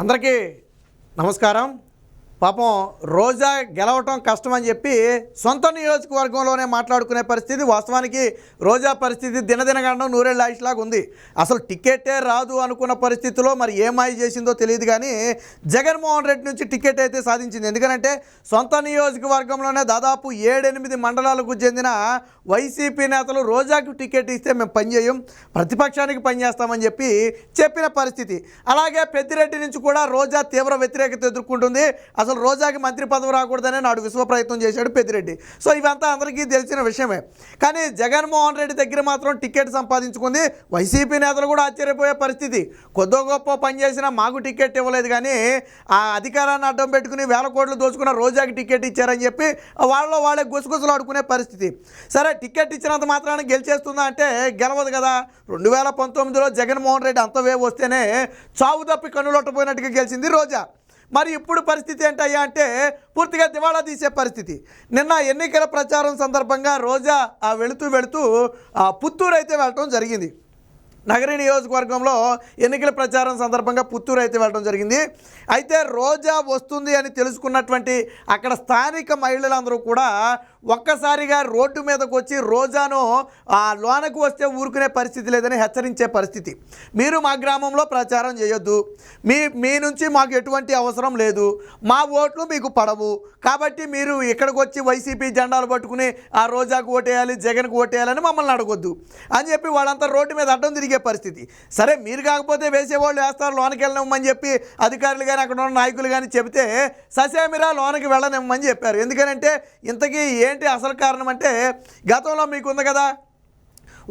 అందరికీ నమస్కారం. పాపం రోజా గెలవటం కష్టం అని చెప్పి సొంత నియోజకవర్గంలోనే మాట్లాడుకునే పరిస్థితి వాస్తవానికి రోజా పరిస్థితి దినదినగండం నూరేళ్ళ ఆయుష్లాగా ఉంది. అసలు టికెటే రాదు అనుకున్న పరిస్థితిలో మరి ఏమాయి చేసిందో తెలియదు కానీ జగన్మోహన్ రెడ్డి నుంచి టికెట్ అయితే సాధించింది. ఎందుకంటే సొంత నియోజకవర్గంలోనే దాదాపు ఏడెనిమిది మండలాలకు చెందిన వైసీపీ నేతలు రోజాకు టికెట్ ఇస్తే మేము పనిచేయం ప్రతిపక్షానికి పనిచేస్తామని చెప్పి చెప్పిన పరిస్థితి. అలాగే పెద్దిరెడ్డి నుంచి కూడా రోజా తీవ్ర వ్యతిరేకత ఎదుర్కొంటుంది. అసలు రోజాకి మంత్రి పదవి రాకూడదనే నాడు విశ్వ ప్రయత్నం చేశాడు పెద్దిరెడ్డి. సో ఇవంతా అందరికీ తెలిసిన విషయమే. కానీ జగన్మోహన్ రెడ్డి దగ్గర మాత్రం టికెట్ సంపాదించుకుంది వైసీపీ నేతలు కూడా ఆశ్చర్యపోయే పరిస్థితి. కొద్దో గొప్ప పనిచేసినా మాకు టికెట్ ఇవ్వలేదు కానీ ఆ అధికారాన్ని అడ్డం పెట్టుకుని వేల కోట్లు దోచుకున్న రోజాకి టికెట్ ఇచ్చారని చెప్పి వాళ్ళలో వాళ్ళే గుసగుసలు ఆడుకునే పరిస్థితి. సరే టికెట్ ఇచ్చినంత మాత్రాన గెలిచేస్తుందా అంటే గెలవదు కదా. రెండు వేల పంతొమ్మిదిలో జగన్మోహన్ రెడ్డి అంత వస్తేనే చావు తప్పి కన్నులొట్టపోయినట్టుగా గెలిచింది రోజా. మరి ఇప్పుడు పరిస్థితి ఏంటయ్యా అంటే పూర్తిగా దివాళా తీసే పరిస్థితి. నిన్న ఎన్నికల ప్రచారం సందర్భంగా రోజా ఆ వెళుతూ వెళుతూ ఆ పుత్తూరు అయితే వెళ్ళటం జరిగింది. నగర నియోజకవర్గంలో ఎన్నికల ప్రచారం సందర్భంగా పుత్తూరు అయితే వెళ్ళడం జరిగింది. అయితే రోజా వస్తుంది అని తెలుసుకున్నటువంటి అక్కడ స్థానిక మహిళలందరూ కూడా ఒక్కసారిగా రోడ్డు మీదకు వచ్చి రోజాను ఆ లోనకు వస్తే ఊరుకునే పరిస్థితి లేదని హెచ్చరించే పరిస్థితి. మీరు మా గ్రామంలో ప్రచారం చేయొద్దు. మీ మీ నుంచి మాకు ఎటువంటి అవసరం లేదు. మా ఓట్లు మీకు పడవు. కాబట్టి మీరు ఇక్కడికి వచ్చి వైసీపీ జెండాలు పట్టుకుని ఆ రోజాకు ఓటేయాలి జగన్కు ఓటేయాలని మమ్మల్ని అడగొద్దు. అని చెప్పి వాళ్ళంతా రోడ్డు మీద అడ్డం తిరిగే పరిస్థితి. సరే మీరు కాకపోతే వేసేవాళ్ళు వేస్తారు లోనకి వెళ్ళనివ్వమని చెప్పి అధికారులు కానీ అక్కడ ఉన్న నాయకులు కానీ చెబితే ససేమిరా లోనకి వెళ్ళనివ్వమని చెప్పారు. ఎందుకనంటే ఇంతకీ ఏ ఏంటి అసలు కారణం అంటే గతంలో మీకు ఉంది కదా?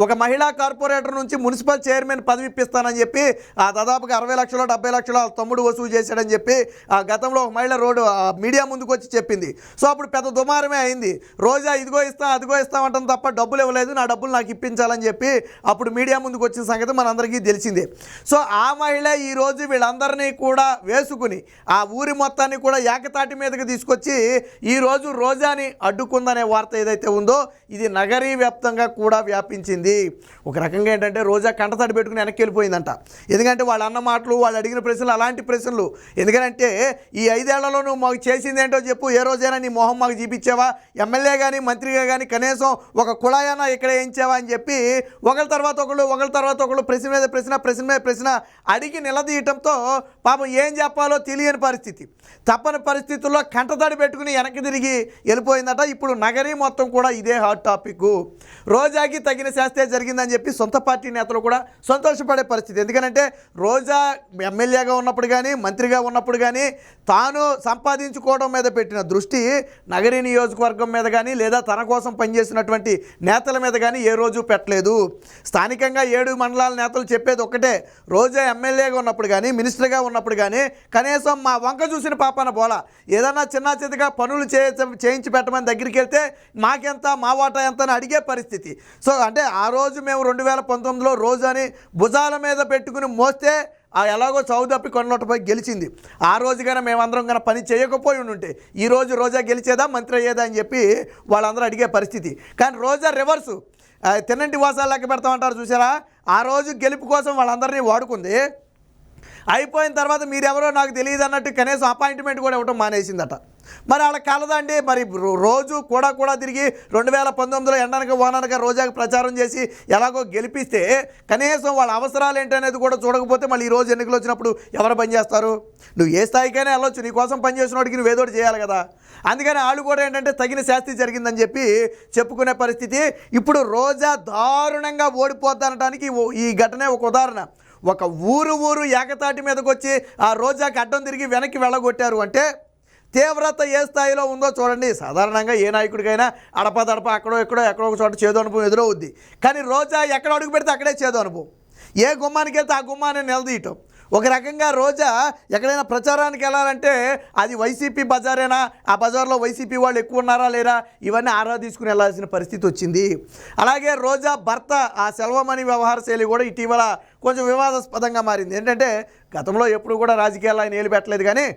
ఒక మహిళా కార్పొరేటర్ నుంచి మున్సిపల్ చైర్మన్ పదవి ఇప్పిస్తానని చెప్పి ఆ దాదాపుగా అరవై లక్షలు డెబ్బై లక్షలు తమ్ముడు వసూలు చేశాడని చెప్పి ఆ గతంలో ఒక మహిళ రోడ్డు మీడియా ముందుకు వచ్చి చెప్పింది. సో అప్పుడు పెద్ద దుమారమే అయింది. రోజా ఇదిగో ఇస్తాం అదిగో ఇస్తామంటాం తప్ప డబ్బులు ఇవ్వలేదు నా డబ్బులు నాకు ఇప్పించాలని చెప్పి అప్పుడు మీడియా ముందుకు వచ్చిన సంగతి మనందరికీ తెలిసిందే. సో ఆ మహిళ ఈరోజు వీళ్ళందరినీ కూడా వేసుకుని ఆ ఊరి మొత్తాన్ని కూడా ఏకతాటి మీదకి తీసుకొచ్చి ఈరోజు రోజాని అడ్డుకుందనే వార్త ఏదైతే ఉందో ఇది నగరీ వ్యాప్తంగా కూడా వ్యాపించింది. ఒక రకంగా ఏంటంటే రోజా కంటతడి పెట్టుకుని వెనక్కి వెళ్ళిపోయిందంట. ఎందుకంటే వాళ్ళ అన్న మాటలు వాళ్ళు అడిగిన ప్రశ్నలు అలాంటి ప్రశ్నలు. ఎందుకంటే ఈ ఐదేళ్ళలో నువ్వు మాకు చేసింది ఏంటో చెప్పు ఏ రోజైనా నీ మొహం మాకు చూపించావా? ఎమ్మెల్యే కానీ మంత్రిగా కానీ కనీసం ఒక కుళాయన ఇక్కడ వేయించావా అని చెప్పి ఒకరి తర్వాత ఒకళ్ళు ఒకళ్ళ తర్వాత ఒకళ్ళు ప్రశ్న మీద ప్రశ్న ప్రశ్న మీద ప్రశ్న అడిగి నిలదీయటంతో పాపం ఏం చెప్పాలో తెలియని పరిస్థితి. తప్పని పరిస్థితుల్లో కంటతడి పెట్టుకుని వెనక్కి తిరిగి వెళ్ళిపోయిందట. ఇప్పుడు నగరీ మొత్తం కూడా ఇదే హాట్ టాపిక్ రోజాకి తగిన శాస్త్రం జరిగిందని చెప్పి సొంత పార్టీ నేతలు కూడా సంతోషపడే పరిస్థితి. ఎందుకంటే రోజా ఎమ్మెల్యేగా ఉన్నప్పుడు కానీ మంత్రిగా ఉన్నప్పుడు కానీ తాను సంపాదించుకోవడం మీద పెట్టిన దృష్టి నగరీ నియోజకవర్గం మీద కానీ లేదా తన కోసం పనిచేసినటువంటి నేతల మీద కానీ ఏ రోజు పెట్టలేదు. స్థానికంగా ఏడు మండలాల నేతలు చెప్పేది ఒక్కటే రోజా ఎమ్మెల్యేగా ఉన్నప్పుడు కానీ మినిస్టర్గా ఉన్నప్పుడు కానీ కనీసం మా వంక చూసిన పాపన బోల. ఏదన్నా చిన్న చిన్నగా పనులు చేయించి పెట్టమని దగ్గరికి వెళ్తే మాకెంత మా వాటా ఎంత అని అడిగే పరిస్థితి. సో అంటే ఆ ఆ రోజు మేము రెండు వేల పంతొమ్మిదిలో రోజాని భుజాల మీద పెట్టుకుని మోస్తే ఆ ఎలాగో సౌదప్పి కొనలొట్టపోయి గెలిచింది. ఆ రోజు రోజుగానే మేమందరం కన్నా పని చేయకపోయి ఉంటే ఈ రోజు రోజా గెలిచేదా మంత్రి అయ్యేదా అని చెప్పి వాళ్ళందరూ అడిగే పరిస్థితి. కానీ రోజా రివర్సు తినంటి వాసాలు లెక్క పెడతామంటారు చూసారా? ఆ రోజు గెలుపు కోసం వాళ్ళందరినీ వాడుకుంది. అయిపోయిన తర్వాత మీరెవరో నాకు తెలియదు అన్నట్టు కనీసం అపాయింట్మెంట్ కూడా ఇవ్వటం మానేసిందట. మరి వాళ్ళ కలదండి. మరి రోజు కూడా కూడా తిరిగి రెండు వేల పంతొమ్మిదిలో ఎండనక ఓననక రోజాకి ప్రచారం చేసి ఎలాగో గెలిపిస్తే కనీసం వాళ్ళ అవసరాలు ఏంటనేది కూడా చూడకపోతే మళ్ళీ ఈ రోజు ఎన్నికలు వచ్చినప్పుడు ఎవరు పనిచేస్తారు నువ్వు ఏ స్థాయికైనా వెళ్ళొచ్చు. నీ కోసం పనిచేసిన వాడికి నువ్వు ఏదోటి చేయాలి కదా. అందుకని వాళ్ళు కూడా ఏంటంటే తగిన శాస్తి జరిగిందని చెప్పి చెప్పుకునే పరిస్థితి. ఇప్పుడు రోజా దారుణంగా ఓడిపోద్దనడానికి ఈ ఘటనే ఒక ఉదాహరణ. ఒక ఊరు ఊరు ఏకతాటి మీదకి వచ్చి ఆ రోజాకి అడ్డం తిరిగి వెనక్కి వెళ్ళగొట్టారు అంటే తీవ్రత ఏ స్థాయిలో ఉందో చూడండి. సాధారణంగా ఏ నాయకుడికైనా అడపదడప అక్కడో ఎక్కడో ఎక్కడో ఒక చోట చేదు అనుభవం ఎదురవుద్ది కానీ రోజా ఎక్కడ అడుగు పెడితే అక్కడే చేదు అనుభవం. ఏ గుమ్మానికి వెళ్తే ఆ గుమ్మాన్ని నిలదీయటం. ఒక రకంగా రోజా ఎక్కడైనా ప్రచారానికి వెళ్ళాలంటే అది వైసీపీ బజారేనా? ఆ బజార్లో వైసీపీ వాళ్ళు ఎక్కువ ఉన్నారా లేరా? ఇవన్నీ ఆరా తీసుకుని వెళ్ళాల్సిన పరిస్థితి వచ్చింది. అలాగే రోజా భర్త ఆ సెల్వమణి వ్యవహార శైలి కూడా ఇటీవల కొంచెం వివాదాస్పదంగా మారింది. ఏంటంటే గతంలో ఎప్పుడు కూడా రాజకీయాలు ఆయన ఏలు పెట్టలేదు కానీ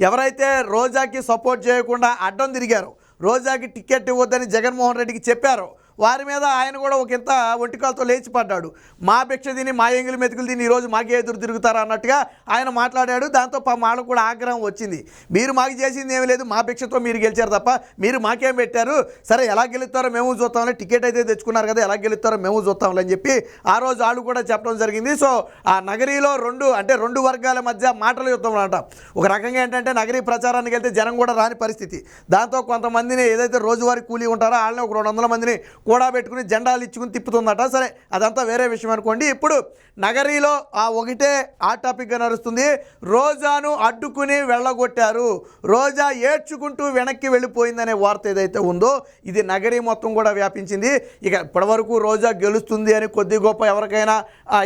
ఎవరైతే రోజాకి సపోర్ట్ చేయకుండా అడ్డం తిరిగారో రోజాకి టికెట్ ఇవ్వద్దని జగన్మోహన్ రెడ్డికి చెప్పారో వారి మీద ఆయన కూడా ఒక ఇంత ఒంటికాలతో లేచిపడ్డాడు మా భిక్ష దీని మా ఎంగిలి మెతుకులు దీన్ని ఈరోజు మాకే ఎదురు తిరుగుతారా అన్నట్టుగా ఆయన మాట్లాడాడు. దాంతో వాళ్ళకు కూడా ఆగ్రహం వచ్చింది. మీరు మాకు చేసింది ఏమీ లేదు మా భిక్షతో మీరు గెలిచారు తప్ప మీరు మాకేం పెట్టారు? సరే ఎలా గెలుస్తారో మేము చూస్తాంలే టికెట్ అయితే తెచ్చుకున్నారు కదా ఎలా గెలుస్తారో మేము చూస్తాంలే అని చెప్పి ఆ రోజు వాళ్ళు కూడా చెప్పడం జరిగింది. సో ఆ నగరీలో రెండు అంటే రెండు వర్గాల మధ్య మాటల యుద్ధం అనమాట ఒక రకంగా ఏంటంటే నగరీ ప్రచారానికి వెళ్తే జనం కూడా రాని పరిస్థితి. దాంతో కొంతమందిని ఏదైతే రోజువారీ కూలీ ఉంటారో వాళ్ళని ఒక రెండు వందల మందిని కూడా పెట్టుకుని జెండాలు ఇచ్చుకుని తిప్పుతుందట. సరే అదంతా వేరే విషయం అనుకోండి. ఇప్పుడు నగరీలో ఆ ఒకటే ఆ టాపిక్గా నడుస్తుంది. రోజాను అడ్డుకుని వెళ్ళగొట్టారు. రోజా ఏడ్చుకుంటూ వెనక్కి వెళ్ళిపోయిందనే వార్త ఏదైతే ఉందో ఇది నగరీ మొత్తం కూడా వ్యాపించింది. ఇక ఇప్పటివరకు రోజా గెలుస్తుంది అని కొద్ది గొప్ప ఎవరికైనా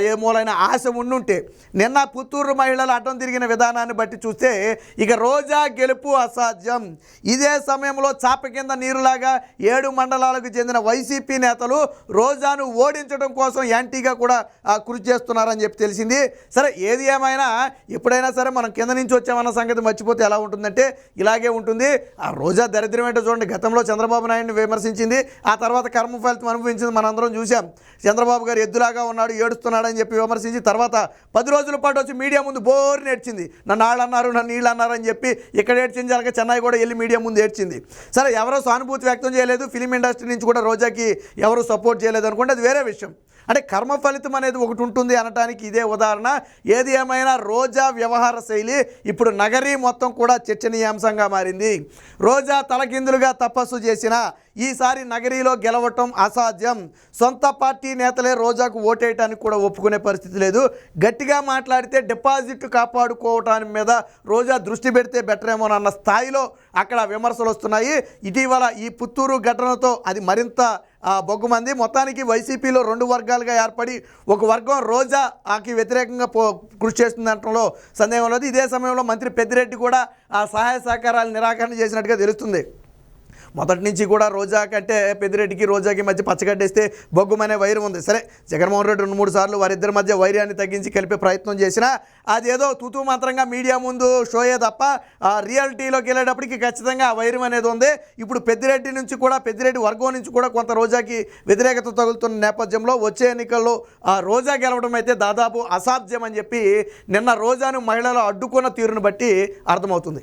ఏ మూలైన ఆశ ఉండుంటే నిన్న పుత్తూరు మహిళలు అడ్డం తిరిగిన విధానాన్ని బట్టి చూస్తే ఇక రోజా గెలుపు అసాధ్యం. ఇదే సమయంలో చాప కింద నీరులాగా ఏడు మండలాలకు చెందిన వైసీపీ నేతలు రోజాను ఓడించడం కోసం యాంటీగా కూడా కృషి చేస్తున్నారని చెప్పి తెలిసింది. సరే ఏది ఏమైనా ఎప్పుడైనా సరే మనం కింద నుంచి వచ్చామన్న సంగతి మర్చిపోతే ఎలా ఉంటుందంటే ఇలాగే ఉంటుంది. ఆ రోజా దరిద్రం ఏంటో చూడండి. గతంలో చంద్రబాబు నాయుడిని విమర్శించింది. ఆ తర్వాత కర్మ ఫలితం అనుభవించింది మనందరం చూసాం చంద్రబాబు గారు ఎద్దులాగా ఉన్నాడు ఏడుస్తున్నాడని చెప్పి విమర్శించి తర్వాత పది రోజుల పాటు వచ్చి మీడియా ముందు బోర్ నేర్చింది. నన్ను వాళ్ళు అన్నారు నన్ను వీళ్ళు అన్నారు అని చెప్పి ఇక్కడ ఏడ్చింది అలాగే చెన్నై కూడా వెళ్ళి మీడియా ముందు ఏడ్చింది. సరే ఎవరో సానుభూతి వ్యక్తం చేయలేదు. ఫిలిం ఇండస్ట్రీ నుంచి కూడా రోజాకి ఎవరు సపోర్ట్ చేయలేదనుకోండి అది వేరే విషయం. అంటే కర్మ ఫలితం అనేది ఒకటి ఉంటుంది అనటానికి ఇదే ఉదాహరణ. ఏది ఏమైనా రోజా వ్యవహార శైలి ఇప్పుడు నగరీ మొత్తం కూడా చర్చనీయాంశంగా మారింది. రోజా తలకిందులుగా తపస్సు చేసిన ఈసారి నగరీలో గెలవటం అసాధ్యం. సొంత పార్టీ నేతలే రోజాకు ఓటేయటానికి కూడా ఒప్పుకునే పరిస్థితి లేదు. గట్టిగా మాట్లాడితే డిపాజిట్ కాపాడుకోవటానికి మీద రోజా దృష్టి పెడితే బెటర్ ఏమోనన్న స్థాయిలో అక్కడ విమర్శలు వస్తున్నాయి. ఇటీవల ఈ పుత్తూరు ఘటనతో అది మరింత బొగ్గుమంది. మొత్తానికి వైసీపీలో రెండు వర్గాలుగా ఏర్పడి ఒక వర్గం రోజా ఆకి వ్యతిరేకంగా పో కృషి చేస్తుందనటంలో సందేహం లేదు. ఇదే సమయంలో మంత్రి పెద్దిరెడ్డి కూడా ఆ సహాయ సహకారాలు నిరాకరణ చేసినట్టుగా తెలుస్తుంది. మొదటి నుంచి కూడా రోజా కంటే పెద్దిరెడ్డికి రోజాకి మధ్య పచ్చగడ్డేస్తే బొగ్గుమనే వైరం ఉంది. సరే జగన్మోహన్ రెడ్డి రెండు మూడు సార్లు వారిద్దరి మధ్య వైర్యాన్ని తగ్గించి కలిపే ప్రయత్నం చేసినా అదేదో తుతు మాత్రంగా మీడియా ముందు షోయే తప్ప ఆ రియాలిటీలోకి వెళ్ళేటప్పటికి ఖచ్చితంగా వైరం అనేది ఉంది. ఇప్పుడు పెద్దిరెడ్డి నుంచి కూడా పెద్దిరెడ్డి వర్గం నుంచి కూడా కొంత రోజాకి వ్యతిరేకత తగులుతున్న నేపథ్యంలో వచ్చే ఎన్నికల్లో ఆ రోజా గెలవడం అయితే దాదాపు అసాధ్యం అని చెప్పి నిన్న రోజాను మహిళలు అడ్డుకున్న తీరును బట్టి అర్థమవుతుంది.